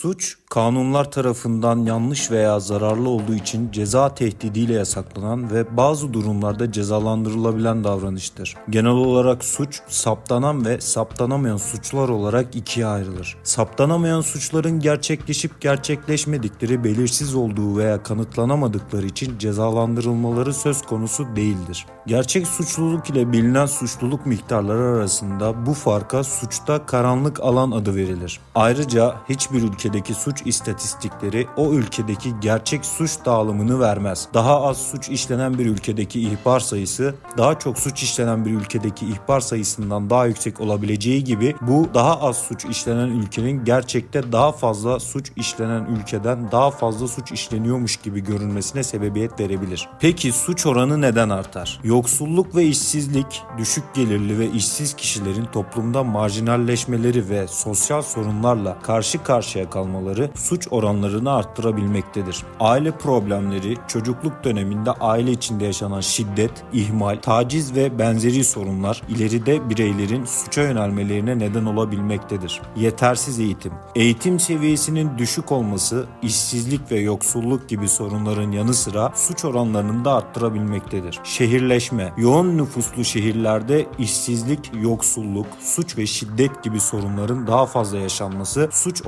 Suç, kanunlar tarafından yanlış veya zararlı olduğu için ceza tehdidiyle yasaklanan ve bazı durumlarda cezalandırılabilen davranıştır. Genel olarak suç, saptanan ve saptanamayan suçlar olarak ikiye ayrılır. Saptanamayan suçların gerçekleşip gerçekleşmedikleri belirsiz olduğu veya kanıtlanamadıkları için cezalandırılmaları söz konusu değildir. Gerçek suçluluk ile bilinen suçluluk miktarları arasında bu farka suçta karanlık alan adı verilir. Ayrıca hiçbir ülkedeki suç istatistikleri o ülkedeki gerçek suç dağılımını vermez. Daha az suç işlenen bir ülkedeki ihbar sayısı daha çok suç işlenen bir ülkedeki ihbar sayısından daha yüksek olabileceği gibi bu daha az suç işlenen ülkenin gerçekte daha fazla suç işlenen ülkeden daha fazla suç işleniyormuş gibi görünmesine sebebiyet verebilir. Peki suç oranı neden artar? Yoksulluk ve işsizlik, düşük gelirli ve işsiz kişilerin toplumda marjinalleşmeleri ve sosyal sorunlarla karşı karşıya kalmaları suç oranlarını arttırabilmektedir. Aile problemleri, çocukluk döneminde aile içinde yaşanan şiddet, ihmal, taciz ve benzeri sorunlar ileride bireylerin suça yönelmelerine neden olabilmektedir. Yetersiz eğitim. Eğitim seviyesinin düşük olması, işsizlik ve yoksulluk gibi sorunların yanı sıra suç oranlarını da arttırabilmektedir. Şehirleşme. Yoğun nüfuslu şehirlerde işsizlik, yoksulluk, suç ve şiddet gibi sorunların daha fazla yaşanması suç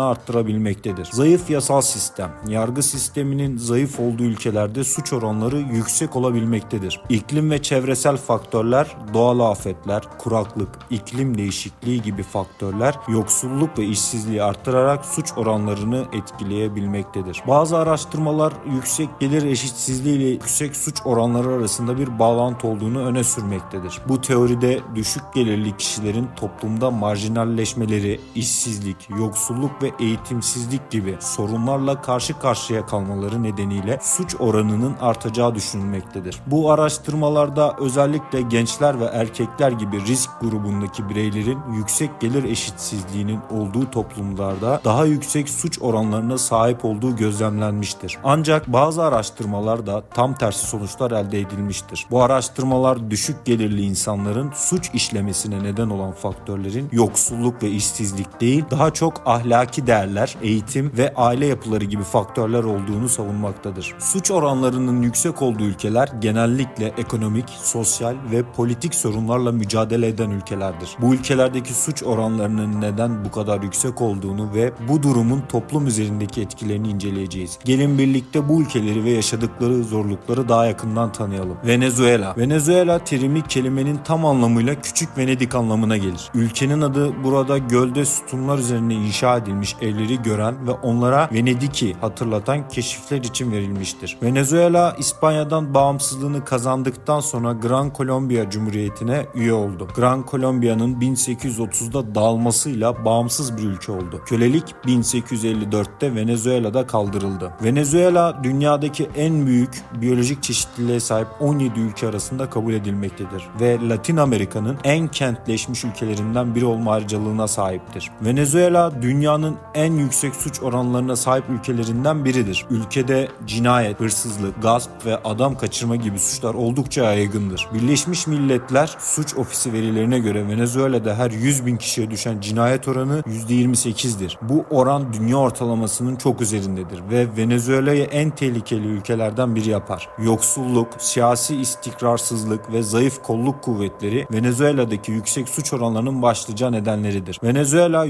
oranlarını arttırabilmektedir. Zayıf yasal sistem. Yargı sisteminin zayıf olduğu ülkelerde suç oranları yüksek olabilmektedir. İklim ve çevresel faktörler, doğal afetler, kuraklık, iklim değişikliği gibi faktörler yoksulluk ve işsizliği arttırarak suç oranlarını etkileyebilmektedir. Bazı araştırmalar yüksek gelir eşitsizliği ile yüksek suç oranları arasında bir bağlantı olduğunu öne sürmektedir. Bu teoride düşük gelirli kişilerin toplumda marjinalleşmeleri, işsizlik, yoksulluk ve eğitimsizlik gibi sorunlarla karşı karşıya kalmaları nedeniyle suç oranının artacağı düşünülmektedir. Bu araştırmalarda özellikle gençler ve erkekler gibi risk grubundaki bireylerin yüksek gelir eşitsizliğinin olduğu toplumlarda daha yüksek suç oranlarına sahip olduğu gözlemlenmiştir. Ancak bazı araştırmalarda tam tersi sonuçlar elde edilmiştir. Bu araştırmalar düşük gelirli insanların suç işlemesine neden olan faktörlerin yoksulluk ve işsizlik değil, daha çok ahlaki değerler, eğitim ve aile yapıları gibi faktörler olduğunu savunmaktadır. Suç oranlarının yüksek olduğu ülkeler genellikle ekonomik, sosyal ve politik sorunlarla mücadele eden ülkelerdir. Bu ülkelerdeki suç oranlarının neden bu kadar yüksek olduğunu ve bu durumun toplum üzerindeki etkilerini inceleyeceğiz. Gelin birlikte bu ülkeleri ve yaşadıkları zorlukları daha yakından tanıyalım. Venezuela. Venezuela terimi kelimenin tam anlamıyla küçük Venedik anlamına gelir. Ülkenin adı burada gölde sütunlar üzerine inşa edilmiş evleri gören ve onlara Venedik'i hatırlatan keşifler için verilmiştir. Venezuela İspanya'dan bağımsızlığını kazandıktan sonra Gran Colombia Cumhuriyeti'ne üye oldu. Gran Colombia'nın 1830'da dağılmasıyla bağımsız bir ülke oldu. Kölelik 1854'te Venezuela'da kaldırıldı. Venezuela dünyadaki en büyük biyolojik çeşitliliğe sahip 17 ülke arasında kabul edilmektedir ve Latin Amerika'nın en kentleşmiş ülkelerinden biri olma ayrıcalığına sahiptir. Venezuela dünyanın en yüksek suç oranlarına sahip ülkelerinden biridir. Ülkede cinayet, hırsızlık, gasp ve adam kaçırma gibi suçlar oldukça yaygındır. Birleşmiş Milletler Suç Ofisi verilerine göre Venezuela'da her 100 bin kişiye düşen cinayet oranı %28'dir. Bu oran dünya ortalamasının çok üzerindedir ve Venezuela'yı en tehlikeli ülkelerden biri yapar. Yoksulluk, siyasi istikrarsızlık ve zayıf kolluk kuvvetleri Venezuela'daki yüksek suç oranlarının başlıca nedenleridir. Venezuela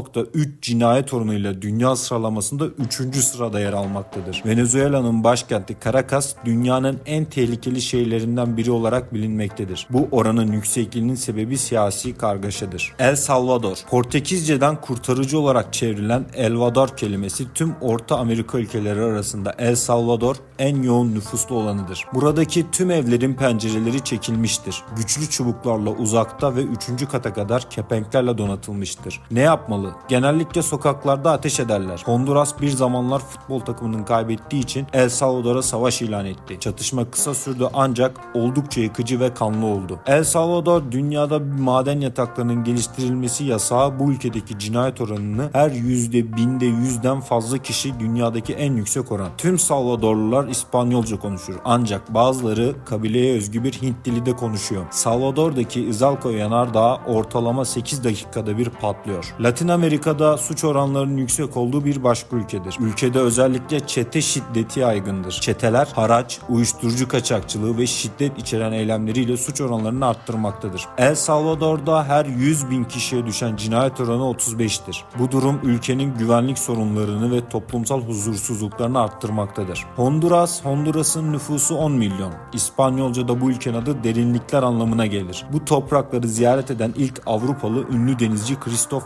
%56.3 cinayet oranıyla dünya sıralamasında 3. sırada yer almaktadır. Venezuela'nın başkenti Caracas dünyanın en tehlikeli şehirlerinden biri olarak bilinmektedir. Bu oranın yüksekliğinin sebebi siyasi kargaşadır. El Salvador Portekizce'den kurtarıcı olarak çevrilen Elvador kelimesi tüm Orta Amerika ülkeleri arasında El Salvador en yoğun nüfuslu olanıdır. Buradaki tüm evlerin pencereleri çekilmiştir. Güçlü çubuklarla uzakta ve 3. kata kadar kepenklerle donatılmıştır. Ne yapmalı? Genellikle sokaklarda ateş ederler. Honduras bir zamanlar futbol takımının kaybettiği için El Salvador'a savaş ilan etti. Çatışma kısa sürdü ancak oldukça yıkıcı ve kanlı oldu. El Salvador dünyada maden yataklarının geliştirilmesi yasağı bu ülkedeki cinayet oranını her yüzde binde yüzden fazla kişi dünyadaki en yüksek oran. Tüm Salvadorlular İspanyolca konuşur ancak bazıları kabileye özgü bir Hint dili de konuşuyor. Salvador'daki Izalco yanardağı ortalama 8 dakikada bir patlıyor. Latin Amerika'da suç oranlarının yüksek olduğu bir başka ülkedir. Ülkede özellikle çete şiddeti yaygındır. Çeteler haraç, uyuşturucu kaçakçılığı ve şiddet içeren eylemleriyle suç oranlarını arttırmaktadır. El Salvador'da her 100 bin kişiye düşen cinayet oranı 35'tir. Bu durum ülkenin güvenlik sorunlarını ve toplumsal huzursuzluklarını arttırmaktadır. Honduras, Honduras'ın nüfusu 10 milyon. İspanyolca'da bu ülkenin adı derinlikler anlamına gelir. Bu toprakları ziyaret eden ilk Avrupalı ünlü denizci Kristof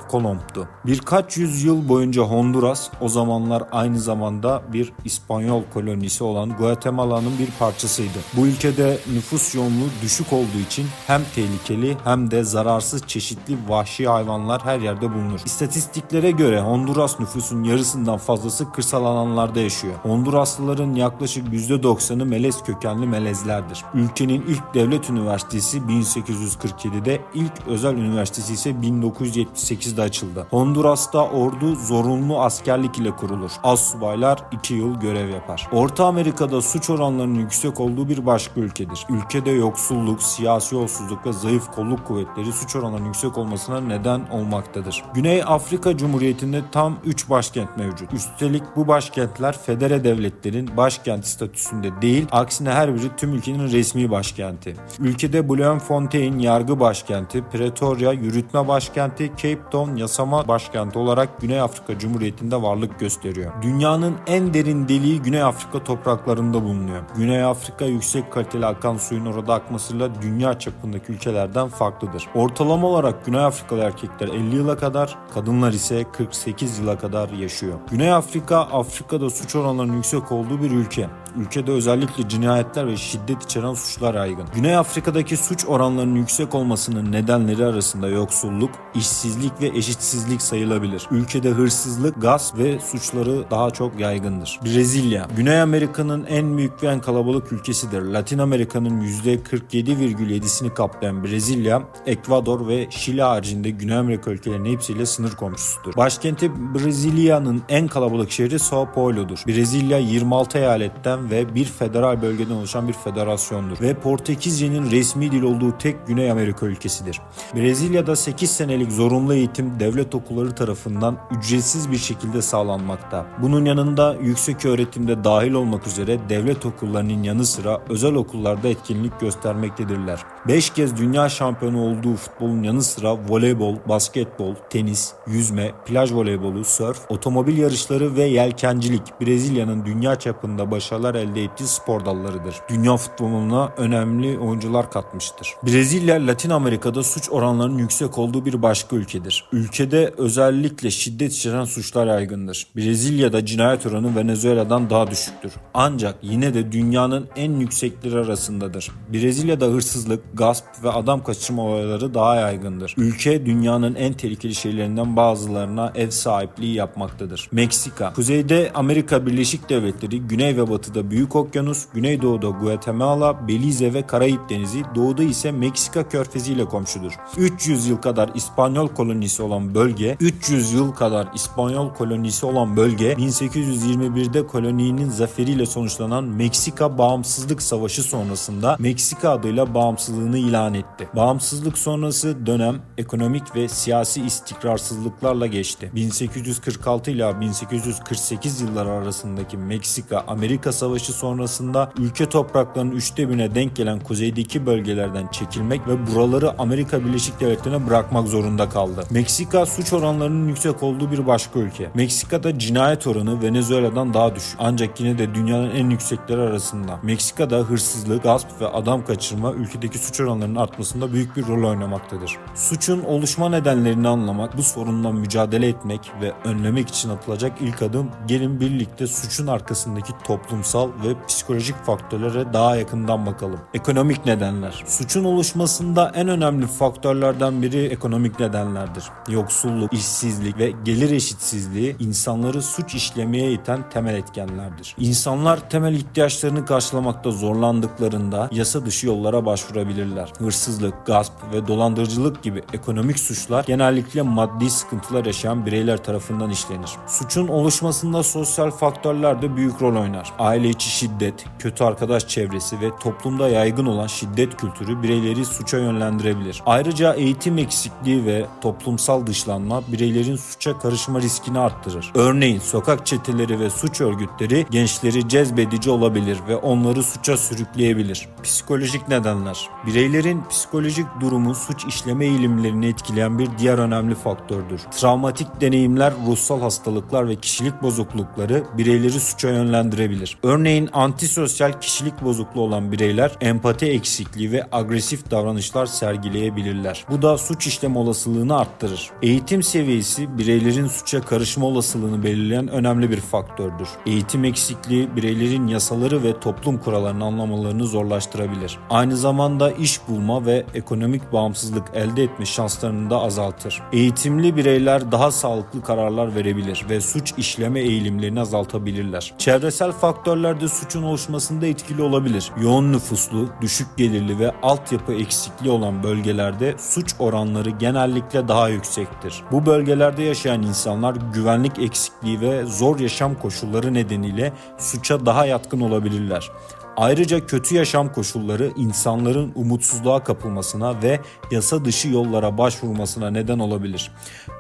Kolomb'tu. Birkaç yüzyıl boyunca Honduras o zamanlar aynı zamanda bir İspanyol kolonisi olan Guatemala'nın bir parçasıydı. Bu ülkede nüfus yoğunluğu düşük olduğu için hem tehlikeli hem de zararsız çeşitli vahşi hayvanlar her yerde bulunur. İstatistiklere göre Honduras nüfusun yarısından fazlası kırsal alanlarda yaşıyor. Honduraslıların yaklaşık %90'ı melez kökenli melezlerdir. Ülkenin ilk devlet üniversitesi 1847'de, ilk özel üniversitesi ise 1978'de açıldı. Honduras'ta ordu zorunlu askerlik ile kurulur. Astsubaylar 2 yıl görev yapar. Orta Amerika'da suç oranlarının yüksek olduğu bir başka ülkedir. Ülkede yoksulluk, siyasi yolsuzluk ve zayıf kolluk kuvvetleri suç oranlarının yüksek olmasına neden olmaktadır. Güney Afrika Cumhuriyeti'nde tam 3 başkent mevcut. Üstelik bu başkentler federe devletlerin başkent statüsünde değil, aksine her biri tüm ülkenin resmi başkenti. Ülkede Bloemfontein yargı başkenti, Pretoria yürütme başkenti, Cape Town yasama başkenti olarak Güney Afrika Cumhuriyeti'nde varlık gösteriyor. Dünyanın en derin deliği Güney Afrika topraklarında bulunuyor. Güney Afrika yüksek kaliteli akan suyun orada akmasıyla dünya çapındaki ülkelerden farklıdır. Ortalama olarak Güney Afrikalı erkekler 50 yıla kadar, kadınlar ise 48 yıla kadar yaşıyor. Güney Afrika, Afrika'da suç oranlarının yüksek olduğu bir ülke. Ülkede özellikle cinayetler ve şiddet içeren suçlar yaygın. Güney Afrika'daki suç oranlarının yüksek olmasının nedenleri arasında yoksulluk, işsizlik ve eşitsizlik sayılabilir. Ülkede hırsızlık, gasp ve suçları daha çok yaygındır. Brezilya, Güney Amerika'nın en büyük ve en kalabalık ülkesidir. Latin Amerika'nın %47,7'sini kaplayan Brezilya, Ekvador ve Şili haricinde Güney Amerika ülkelerinin hepsiyle sınır komşusudur. Başkenti Brezilya'nın en kalabalık şehri Sao Paulo'dur. Brezilya 26 eyaletten ve bir federal bölgeden oluşan bir federasyondur ve Portekizce'nin resmi dil olduğu tek Güney Amerika ülkesidir. Brezilya'da 8 senelik zorunlu eğitim devlet okulları tarafından ücretsiz bir şekilde sağlanmakta. Bunun yanında yüksek öğretimde dahil olmak üzere devlet okullarının yanı sıra özel okullarda etkinlik göstermektedirler. 5 kez dünya şampiyonu olduğu futbolun yanı sıra voleybol, basketbol, tenis, yüzme, plaj voleybolu, sörf, otomobil yarışları ve yelkencilik Brezilya'nın dünya çapında başarılar elde ettiği spor dallarıdır. Dünya futboluna önemli oyuncular katmıştır. Brezilya, Latin Amerika'da suç oranlarının yüksek olduğu bir başka ülkedir. Ülkede özellikle şiddet içeren suçlar yaygındır. Brezilya'da cinayet oranı Venezuela'dan daha düşüktür. Ancak yine de dünyanın en yüksekleri arasındadır. Brezilya'da hırsızlık, gasp ve adam kaçırma olayları daha yaygındır. Ülke dünyanın en tehlikeli şehirlerinden bazılarına ev sahipliği yapmaktadır. Meksika, kuzeyde Amerika Birleşik Devletleri, güney ve batıda Büyük Okyanus, güneydoğuda Guatemala, Belize ve Karayip Denizi, doğuda ise Meksika Körfezi ile komşudur. 300 yıl kadar İspanyol kolonisi olan bölge, 300 yıl kadar İspanyol kolonisi olan bölge 1821'de koloninin zaferiyle sonuçlanan Meksika Bağımsızlık Savaşı sonrasında Meksika adıyla bağımsızlığını ilan etti. Bağımsızlık sonrası dönem ekonomik ve siyasi istikrarsızlıklarla geçti. 1846 ile 1848 yılları arasındaki Meksika-Amerika Savaşı sonrasında ülke topraklarının üçte birine denk gelen kuzeydeki bölgelerden çekilmek ve buraları Amerika Birleşik Devletleri'ne bırakmak zorunda kaldı. Meksika suç oranlarının yüksek olduğu bir başka ülke. Meksika'da cinayet oranı Venezuela'dan daha düşük. Ancak yine de dünyanın en yüksekleri arasında. Meksika'da hırsızlık, gasp ve adam kaçırma ülkedeki suç oranlarının artmasında büyük bir rol oynamaktadır. Suçun oluşma nedenlerini anlamak, bu sorundan mücadele etmek ve önlemek için atılacak ilk adım gelin birlikte suçun arkasındaki toplumsal ve psikolojik faktörlere daha yakından bakalım. Ekonomik nedenler. Suçun oluşmasında en önemli faktörlerden biri ekonomik nedenlerdir. Yoksulluk, işsizlik ve gelir eşitsizliği insanları suç işlemeye iten temel etkenlerdir. İnsanlar temel ihtiyaçlarını karşılamakta zorlandıklarında yasa dışı yollara başvurabilirler. Hırsızlık, gasp ve dolandırıcılık gibi ekonomik suçlar genellikle maddi sıkıntılar yaşayan bireyler tarafından işlenir. Suçun oluşmasında sosyal faktörler de büyük rol oynar. Aile aile içi şiddet, kötü arkadaş çevresi ve toplumda yaygın olan şiddet kültürü bireyleri suça yönlendirebilir. Ayrıca eğitim eksikliği ve toplumsal dışlanma bireylerin suça karışma riskini arttırır. Örneğin sokak çeteleri ve suç örgütleri gençleri cezbedici olabilir ve onları suça sürükleyebilir. Psikolojik nedenler Bireylerin psikolojik durumu suç işleme eğilimlerini etkileyen bir diğer önemli faktördür. Travmatik deneyimler, ruhsal hastalıklar ve kişilik bozuklukları bireyleri suça yönlendirebilir. Örneğin antisosyal kişilik bozukluğu olan bireyler empati eksikliği ve agresif davranışlar sergileyebilirler. Bu da suç işleme olasılığını arttırır. Eğitim seviyesi bireylerin suça karışma olasılığını belirleyen önemli bir faktördür. Eğitim eksikliği bireylerin yasaları ve toplum kurallarını anlamalarını zorlaştırabilir. Aynı zamanda iş bulma ve ekonomik bağımsızlık elde etme şanslarını da azaltır. Eğitimli bireyler daha sağlıklı kararlar verebilir ve suç işleme eğilimlerini azaltabilirler. Çevresel faktörler de suçun oluşmasında etkili olabilir. Yoğun nüfuslu, düşük gelirli ve altyapı eksikliği olan bölgelerde suç oranları genellikle daha yüksektir. Bu bölgelerde yaşayan insanlar güvenlik eksikliği ve zor yaşam koşulları nedeniyle suça daha yatkın olabilirler. Ayrıca kötü yaşam koşulları insanların umutsuzluğa kapılmasına ve yasa dışı yollara başvurmasına neden olabilir.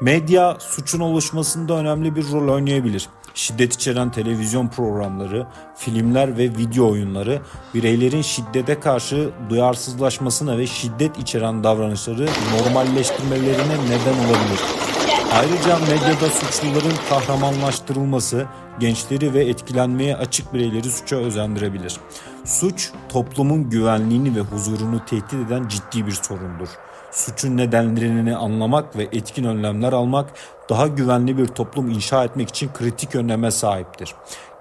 Medya suçun oluşmasında önemli bir rol oynayabilir. Şiddet içeren televizyon programları, filmler ve video oyunları bireylerin şiddete karşı duyarsızlaşmasına ve şiddet içeren davranışları normalleştirmelerine neden olabilir. Ayrıca medyada suçluların kahramanlaştırılması gençleri ve etkilenmeye açık bireyleri suça özendirebilir. Suç toplumun güvenliğini ve huzurunu tehdit eden ciddi bir sorundur. Suçun nedenlerini anlamak ve etkin önlemler almak daha güvenli bir toplum inşa etmek için kritik önleme sahiptir.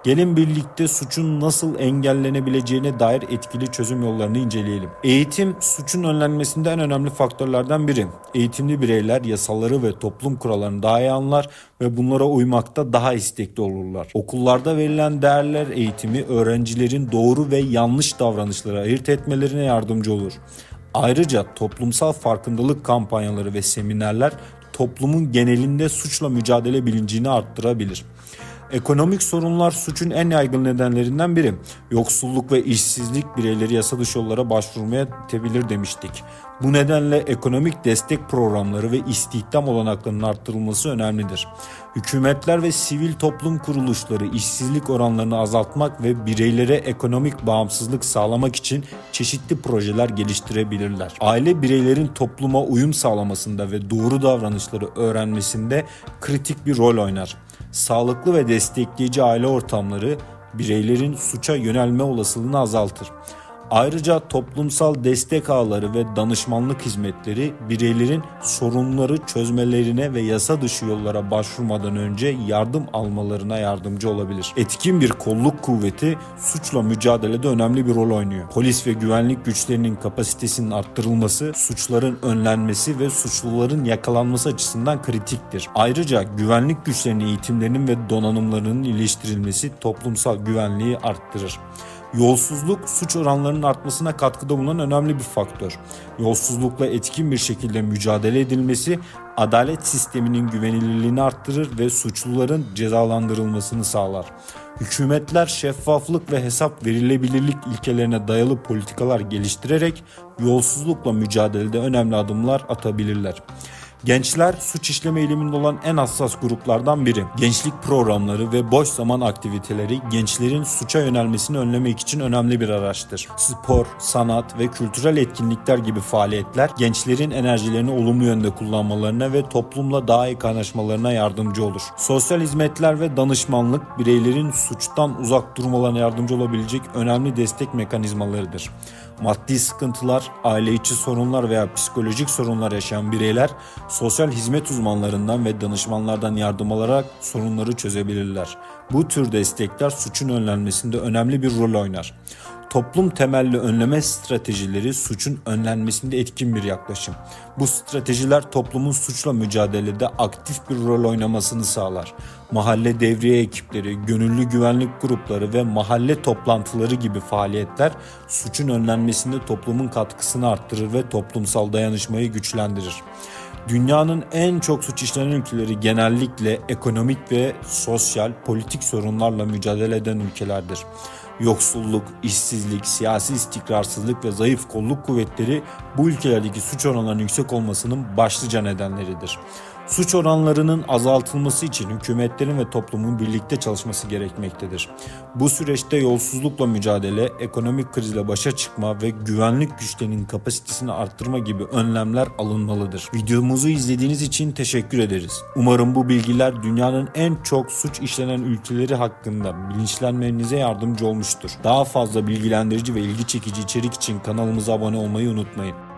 Gelin birlikte suçun nasıl engellenebileceğine dair etkili çözüm yollarını inceleyelim. Eğitim suçun önlenmesinde en önemli faktörlerden biri. Eğitimli bireyler yasaları ve toplum kurallarını daha iyi anlar ve bunlara uymakta daha istekli olurlar. Okullarda verilen değerler eğitimi öğrencilerin doğru ve yanlış davranışları ayırt etmelerine yardımcı olur. Ayrıca toplumsal farkındalık kampanyaları ve seminerler toplumun genelinde suçla mücadele bilincini arttırabilir. Ekonomik sorunlar suçun en yaygın nedenlerinden biri. Yoksulluk ve işsizlik bireyleri yasa dışı yollara başvurmaya itebilir demiştik. Bu nedenle ekonomik destek programları ve istihdam olanaklarının arttırılması önemlidir. Hükümetler ve sivil toplum kuruluşları işsizlik oranlarını azaltmak ve bireylere ekonomik bağımsızlık sağlamak için çeşitli projeler geliştirebilirler. Aile bireylerin topluma uyum sağlamasında ve doğru davranışları öğrenmesinde kritik bir rol oynar. Sağlıklı ve destekleyici aile ortamları bireylerin suça yönelme olasılığını azaltır. Ayrıca toplumsal destek ağları ve danışmanlık hizmetleri bireylerin sorunları çözmelerine ve yasa dışı yollara başvurmadan önce yardım almalarına yardımcı olabilir. Etkin bir kolluk kuvveti suçla mücadelede önemli bir rol oynuyor. Polis ve güvenlik güçlerinin kapasitesinin arttırılması, suçların önlenmesi ve suçluların yakalanması açısından kritiktir. Ayrıca güvenlik güçlerinin eğitimlerinin ve donanımlarının iyileştirilmesi toplumsal güvenliği arttırır. Yolsuzluk suç oranlarının artmasına katkıda bulunan önemli bir faktör. Yolsuzlukla etkin bir şekilde mücadele edilmesi adalet sisteminin güvenilirliğini arttırır ve suçluların cezalandırılmasını sağlar. Hükümetler şeffaflık ve hesap verilebilirlik ilkelerine dayalı politikalar geliştirerek yolsuzlukla mücadelede önemli adımlar atabilirler. Gençler suç işleme eğiliminde olan en hassas gruplardan biri. Gençlik programları ve boş zaman aktiviteleri gençlerin suça yönelmesini önlemek için önemli bir araçtır. Spor, sanat ve kültürel etkinlikler gibi faaliyetler gençlerin enerjilerini olumlu yönde kullanmalarına ve toplumla daha iyi kaynaşmalarına yardımcı olur. Sosyal hizmetler ve danışmanlık bireylerin suçtan uzak durmalarına yardımcı olabilecek önemli destek mekanizmalarıdır. Maddi sıkıntılar, aile içi sorunlar veya psikolojik sorunlar yaşayan bireyler sosyal hizmet uzmanlarından ve danışmanlardan yardım alarak sorunları çözebilirler. Bu tür destekler suçun önlenmesinde önemli bir rol oynar. Toplum temelli önleme stratejileri suçun önlenmesinde etkin bir yaklaşım. Bu stratejiler toplumun suçla mücadelede aktif bir rol oynamasını sağlar. Mahalle devriye ekipleri, gönüllü güvenlik grupları ve mahalle toplantıları gibi faaliyetler suçun önlenmesinde toplumun katkısını arttırır ve toplumsal dayanışmayı güçlendirir. Dünyanın en çok suç işlenen ülkeleri genellikle ekonomik ve sosyal, politik sorunlarla mücadele eden ülkelerdir. Yoksulluk, işsizlik, siyasi istikrarsızlık ve zayıf kolluk kuvvetleri bu ülkelerdeki suç oranlarının yüksek olmasının başlıca nedenleridir. Suç oranlarının azaltılması için hükümetlerin ve toplumun birlikte çalışması gerekmektedir. Bu süreçte yolsuzlukla mücadele, ekonomik krizle başa çıkma ve güvenlik güçlerinin kapasitesini arttırma gibi önlemler alınmalıdır. Videomuzu izlediğiniz için teşekkür ederiz. Umarım bu bilgiler dünyanın en çok suç işlenen ülkeleri hakkında bilinçlenmenize yardımcı olmuştur. Daha fazla bilgilendirici ve ilgi çekici içerik için kanalımıza abone olmayı unutmayın.